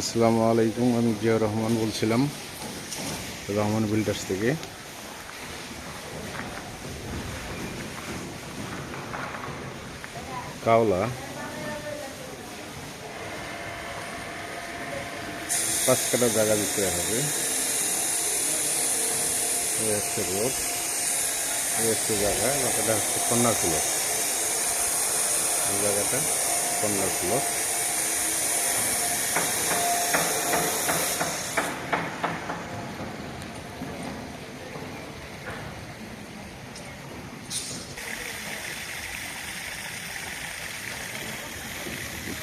আসসালামু আলাইকুম, আমি জিয়া রহমান বলছিলাম, রহমান বিল্ডার্স থেকে। কাওলা। পাঁচ কাটা জায়গা বিক্রয় হবে। হচ্ছে রোড হচ্ছে জায়গা, জায়গাটা হচ্ছে কন্যার জায়গাটা কন্যার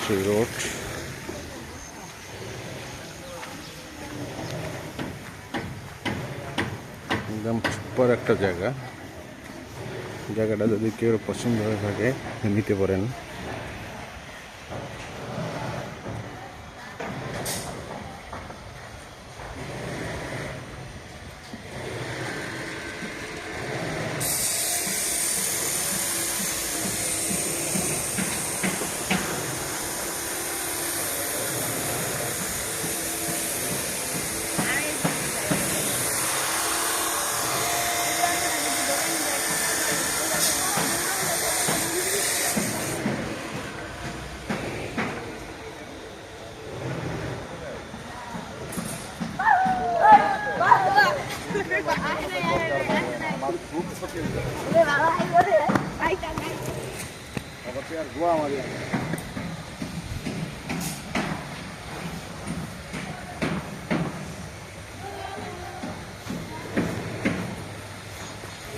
হচ্ছে রোড একদম সুপার একটা জায়গা জায়গাটা যদি কেউ পছন্দ হয়ে থাকে নিতে পারেন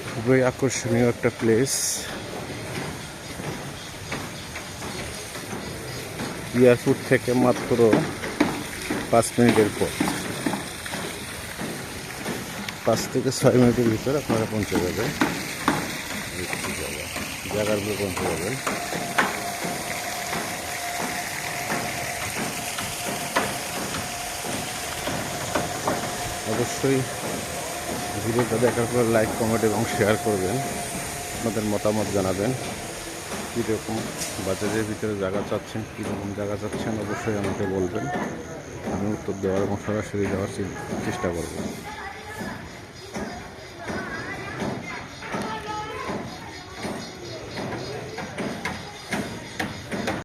খুবই আকর্ষণীয় একটা প্লেস এয়ারপোর্ট থেকে মাত্র পাঁচ মিনিটের পর পাঁচ থেকে ছয় মিনিটের ভিতরে আপনারা পৌঁছে যাবেন। এই হচ্ছে জায়গা জায়গার উপরে পৌঁছে যাবেন। অবশ্যই ভিডিওটা দেখার পর লাইক, কমেন্ট এবং শেয়ার করবেন। আপনাদের মতামত জানাবেন। কীরকম বাজারের ভিতরে জায়গা চাচ্ছেন, কীরকম জায়গা চাচ্ছেন, অবশ্যই আমাকে বলবেন। আমি উত্তর দেওয়ার এবং সরাসরি দেওয়ার চেষ্টা করব।